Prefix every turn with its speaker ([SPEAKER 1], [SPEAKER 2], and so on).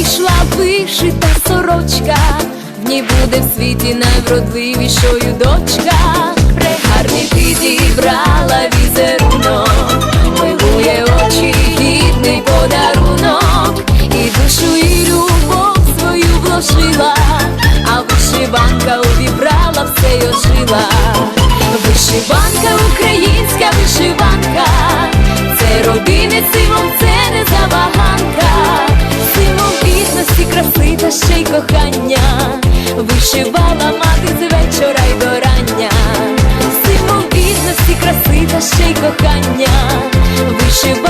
[SPEAKER 1] вийшла вишита сорочка, в ній буде в світі найвродливішою дочка. Прегарний підібрала візерунок, милує очі, гідний подарунок, і душу, і любов свою вложила, а вишиванка увібрала все й ожила. Вишиванка, українська кохання, вишивала мати з вечора й до рання, символ бідності, краси та ще й кохання, вишивала.